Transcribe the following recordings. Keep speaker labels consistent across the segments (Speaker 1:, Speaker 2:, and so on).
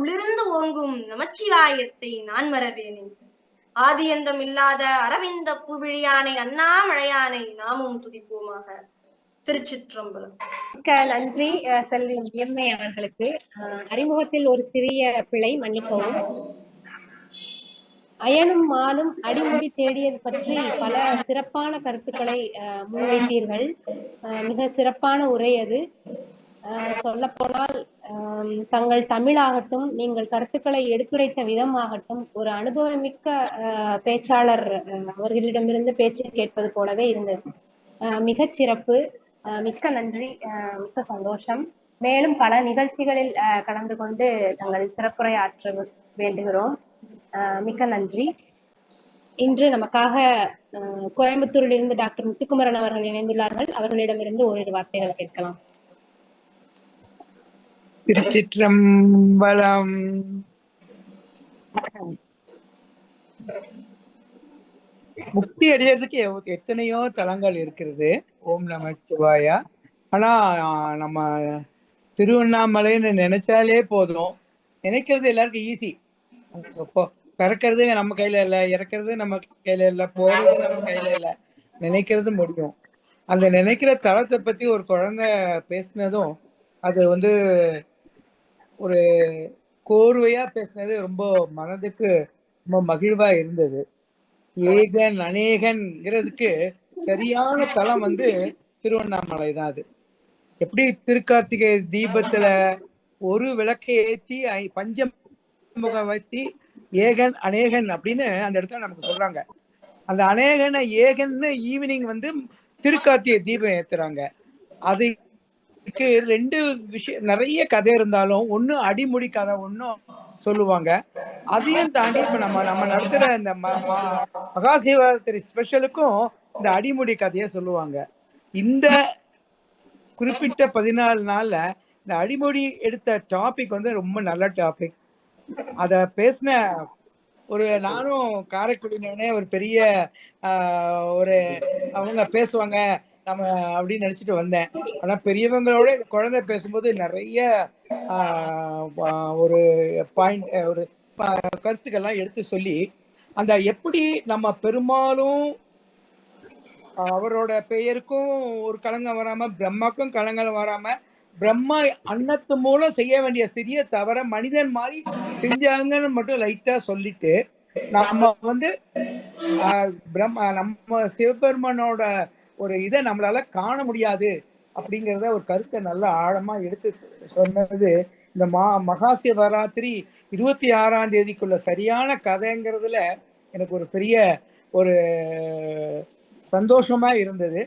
Speaker 1: உள்ளிருந்து ஓங்கும் நமச்சிவாயத்தை நான் மறவேனேன் ஆதியந்தம் இல்லாத அரவிந்த பூவிழியானை அண்ணாமழையானை நாமும் துதிப்போமாக. திருச்சிற்றம்பலம்.
Speaker 2: மிக்க நன்றி செல்வி எம்ஏ அவர்களுக்கு. அறிமுகத்தில் ஒரு சிறிய பிழை மன்னிக்கவும். அயனும் மானும் அடிமுடி தேடியது பற்றி பல சிறப்பான கருத்துக்களை அஹ், முன்வைத்தீர்கள். அஹ், மிக சிறப்பான உரை அது. சொல்ல போனால் தங்கள் தமிழாகட்டும் நீங்கள் கருத்துக்களை எடுத்துரைத்த விதமாகட்டும் ஒரு அனுபவமிக்க பேச்சாளர் அஹ், அவர்களிடமிருந்து பேச்சு கேட்பது போலவே இருந்தது. அஹ், மிகச் சிறப்பு அஹ், மிக்க நன்றி அஹ், மிக்க சந்தோஷம். மேலும் பல நிகழ்ச்சிகளில் அஹ், கலந்து கொண்டு தங்கள் சிறப்புரை ஆற்ற வேண்டுகிறோம். மிக்க நன்றி. இன்று நமக்காக அஹ், கோயம்புத்தூரில் இருந்து டாக்டர் முத்துக்குமரன் அவர்கள் இணைந்துள்ளார்கள். அவர்களிடமிருந்து ஓரிரு வார்த்தைகள் கேட்கலாம்.
Speaker 3: திருச்சிற்றம்பலம். முக்தி அடைகிறதுக்கு எத்தனையோ தலங்கள் இருக்கிறது. ஓம் நம சிவாயா. ஆனா நம்ம திருவண்ணாமலைன்னு நினைச்சாலே போதும். நினைக்கிறது எல்லாருக்கும் ஈஸி பிறக்கிறது நம்ம கையில இல்ல இறக்கிறது நம்ம கையில இல்ல போறது நம்ம கையில இல்ல. நினைக்கிறது முடியும். அந்த நினைக்கிற தளத்தை பத்தி ஒரு குழந்தை பேசினதும் அது வந்து ஒரு கோர்வையா பேசினது ரொம்ப மனதுக்கு ரொம்ப மகிழ்வா இருந்தது. ஏகன் அநேகன்ங்கிறதுக்கு சரியான தலம் வந்து திருவண்ணாமலை தான் அது. எப்படி திருக்கார்த்திகை தீபத்துல ஒரு விளக்கை ஏத்தி பஞ்சம் பஞ்சமுகம் வைத்தி ஏகன் அநேகன் அப்படின்னு அந்த இடத்துல நமக்கு சொல்றாங்க. அந்த அநேகனை ஏகன்னு ஈவினிங் வந்து திருக்கார்த்திகை தீபம் ஏத்துறாங்க. இதுக்கு ரெண்டு விஷயம் நிறைய கதை இருந்தாலும் ஒண்ணு அடிமுடி கதை ஒன்றும் சொல்லுவாங்க. அதையும் தாண்டி இப்ப நம்ம நம்ம நடத்துற இந்த ம- மகா சிவராத்திரி ஸ்பெஷலுக்கும் இந்த அடிமுடி கதையை சொல்லுவாங்க. இந்த குறிப்பிட்ட பதினாலு நாள்ல இந்த அடிமொழி எடுத்த டாபிக் வந்து ரொம்ப நல்ல டாபிக் அத பேசின ஒரு நானும் காரைக்குடினே ஒரு பெரிய ஆஹ், ஒரு அவங்க பேசுவாங்க. நம்ம அப்படின்னு நினைச்சிட்டு வந்தேன். ஆனா பெரியவங்களோட குழந்தை பேசும்போது நிறைய ஆஹ், ஒரு பாயிண்ட் ஒரு கருத்துக்கள்லாம் எடுத்து சொல்லி அந்த எப்படி நம்ம பெரும்பாலும் அவரோட பெயருக்கும் ஒரு களங்கம் வராம பிரம்மாக்கும் களங்கம் வராம பிரம்மா அன்னத்து மூலம் செய்ய வேண்டிய சிறிய தவற மனிதன் மாதிரி செஞ்சாங்கன்னு மட்டும் லைட்டா சொல்லிட்டு நம்ம வந்து ஆஹ், பிரம்மா நம்ம சிவபெருமானோட ஒரு இதை நம்மளால காண முடியாது அப்படிங்கிறத ஒரு கருத்தை நல்லா ஆழமா எடுத்து சொன்னது இந்த மா மகா சிவராத்திரி இருபத்தி ஆறாம் தேதிக்குள்ள சரியான கதைங்கிறதுல எனக்கு ஒரு பெரிய ஒரு சந்தோஷமா இருந்தது.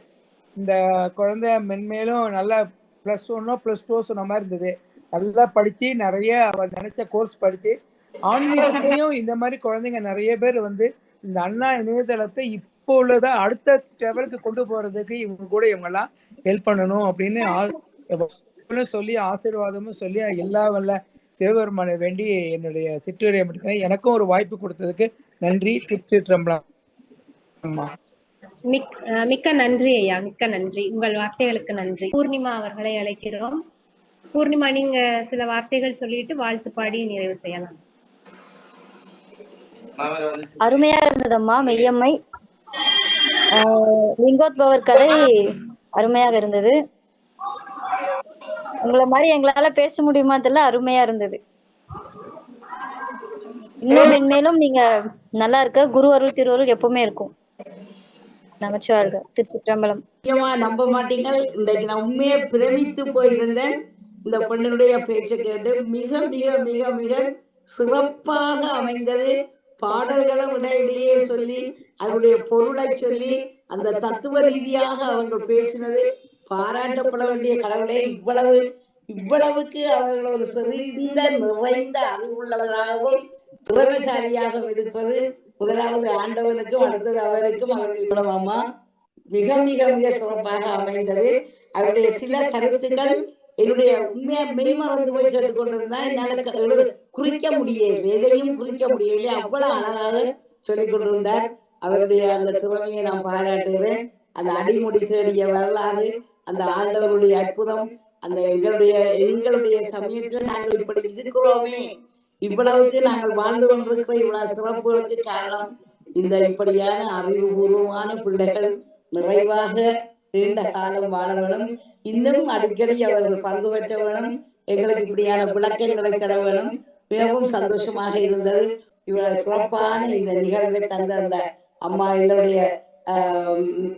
Speaker 3: இந்த குழந்தை மென்மேலும் நல்லா ப்ளஸ் ஒன்னோ ப்ளஸ் டூ சொன்ன மாதிரி இருந்தது. நல்லா படித்து நிறைய அவர் நினைச்ச கோர்ஸ் படித்து ஆன்மீகத்திலையும் இந்த மாதிரி குழந்தைங்க நிறைய பேர் வந்து இந்த அண்ணா இணையதளத்தை இப்போ உள்ளதா அடுத்த லெவலுக்கு கொண்டு போறதுக்கு இவங்க கூட இவங்கெல்லாம் ஹெல்ப் பண்ணணும் அப்படின்னு சொல்லி ஆசீர்வாதமும் சொல்லி எல்லா வல்ல சிவபெருமானை வேண்டி என்னுடைய சிற்றுரையை முடிக்கிறேன். எனக்கும் ஒரு வாய்ப்பு கொடுத்ததுக்கு நன்றி. திருச்சிற்றம்பலம்.
Speaker 2: மிக் அஹ் மிக்க நன்றி ஐயா. மிக்க நன்றி. உங்கள் வார்த்தைகளுக்கு நன்றி. பூர்ணிமா அவர்களை அழைக்கிறோம். பூர்ணிமா நீங்க சில வார்த்தைகள் சொல்லிட்டு வாழ்த்து பாடி நிறைவு செய்யலாம்.
Speaker 4: அருமையா இருந்ததம்மா மெய்யம்மை. லிங்கோத்பவர் கதை அருமையாக இருந்தது. உங்களை மாதிரி எங்களால பேச முடியுமா தெரியல அருமையா இருந்தது. இன்னும் மென்மேலும் நீங்க நல்லா இருக்க குரு அருள் திருவருள் எப்பவுமே இருக்கும். நமச்சிவாழ்க திருச்சிற்றம்பலம்.
Speaker 5: முக்கியமா நம்ப மாட்டீங்க இன்றைக்கு நான் உண்மையை பிரமித்து போயிருந்தேன். இந்த பெண்ணினுடைய பேச்சை கேட்டு மிக மிக மிக மிக சிறப்பாக அமைந்தது. பாடல்களும் இடையிடையே சொல்லி அதனுடைய பொருளை சொல்லி அந்த தத்துவ ரீதியாக அவர்கள் பேசினது. பாராட்டப்பட வேண்டிய கடவுளே இவ்வளவு இவ்வளவுக்கு அவர்கள் ஒரு செறிந்த நிறைந்த அறிவுள்ளவர்களாகவும் திறமைசாலியாகவும் இருப்பது முதலாவது ஆண்டவனுக்கும் அடுத்தது அவருக்கும் அவருடைய குலமாமா மிக மிக மிக சிறப்பாக அமைந்தது. அவருடைய சில கருத்துக்கள் என்னுடைய உண்மையா மெய்மறந்து போய் கேட்டுக்கொண்டிருந்தா என்னால குறிக்க முடியல எதையும் குறிக்க முடியல அவ்வளவு அழகாக சொல்லிக் கொண்டிருந்தார் அவருடைய அந்த திறமையை நான் பாராட்டுகிறேன். அந்த அடிமுடி தேடிய வரலாறு அந்த ஆண்டவருடைய அற்புதம் அந்த எங்களுடைய எங்களுடைய சமயத்துல நாங்கள் இப்படி இருக்கிறோமே. இவ்வளவுக்கு நாங்கள் வாழ்ந்து கொண்டிருக்கிற இவ்வளவு சிறப்புகளுக்கு காரணம் இந்த இப்படியான அறிவுபூர்வமான பிள்ளைகள் நிறைவாக நீண்ட காலம் வாழ வேணும். இன்னும் அடிக்கடி அவர்கள் பங்கு பெற்ற வேணும். எங்களுக்கு இப்படியான விளக்கங்களை தர வேணும். மிகவும் சந்தோஷமாக இருந்தது. இவ்வளவு சிறப்பான இந்த நிகழ்வை தந்த அந்த அம்மா எங்களுடைய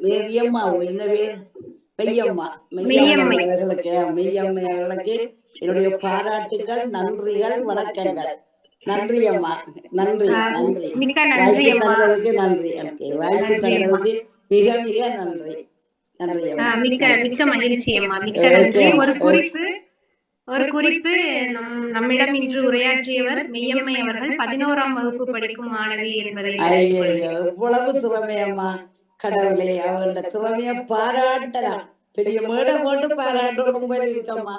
Speaker 5: மேரியம்மா என்ன பேர் மெய்யம்மா மெய்யம்மை அவர்களுக்கு மெய்யம்மை அவர்களுக்கு என்னுடைய பாராட்டுகள் நன்றிகள் வணக்கங்கள். நன்றி அம்மா. நன்றி நன்றி. வாய்ப்பு தந்ததுக்கு நன்றி எனக்கு வாய்ப்பு தந்ததுக்கு மிக மிக நன்றி. நன்றி
Speaker 6: மிக்க மிக்க மகிழ்ச்சி அம்மா. மிக்க நன்றி. ஒரு. குறிப்பு ஒரு குறிப்பு நம் நம்மிடம் இன்று உரையாற்றியவர் மெய்யம்மை அவர்கள். பதினோராம் வகுப்பு படிக்கும் மாணவி என்பதை
Speaker 5: எவ்வளவு திறமையம்மா. கடவுளே அவங்களோட திறமைய பாராட்டலாம். பெரிய மேடை போட்டு பாராட்டணும் இருக்கம்மா.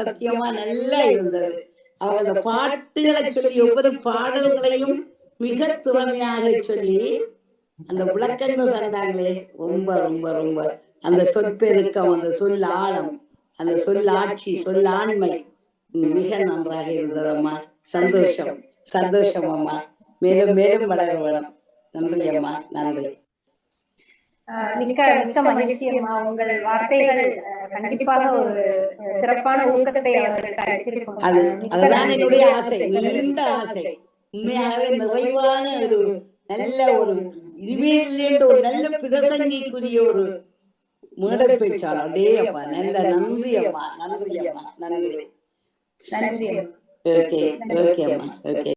Speaker 5: சத்தியமா நல்லா இருந்தது. அந்த பாட்டுகளை சொல்லி ஒவ்வொரு பாடல்களையும் மிக திறமையாக சொல்லி அந்த விளக்கங்கள் தந்தாங்களே. ரொம்ப ரொம்ப ரொம்ப. அந்த சொற்பெருக்கம் அந்த சொல் ஆழம். அந்த சொல் ஆட்சி சொல் ஆண்மை. ம், மிக நன்றாக இருந்ததம்மா. சந்தோஷம். சந்தோஷம். அம்மா மேலும் மேலும் வளர வேணும் நன்றி அம்மா. நன்றி.
Speaker 2: மிக்க மிக்க மகிழ்ச்சி அம்மா. உங்கள் வார்த்தைகள் கண்டிப்பாக ஒரு சிறப்பான ஊக்கத்தை அவர்களுக்கு
Speaker 5: அதுதான். என்னுடைய ஆசை. நீண்ட ஆசை. உண்மையாகவே நிறைவான ஒரு நல்ல ஒரு இனிமேல் ஒரு நல்ல பிரசங்கிக்குரிய ஒரு மேடை பேச்சாளர் அடே அப்பா நல்ல நன்றி அம்மா நன்றி அம்மா நன்றி
Speaker 2: நன்றி.
Speaker 5: ஓகே ஓகே அம்மா ஓகே.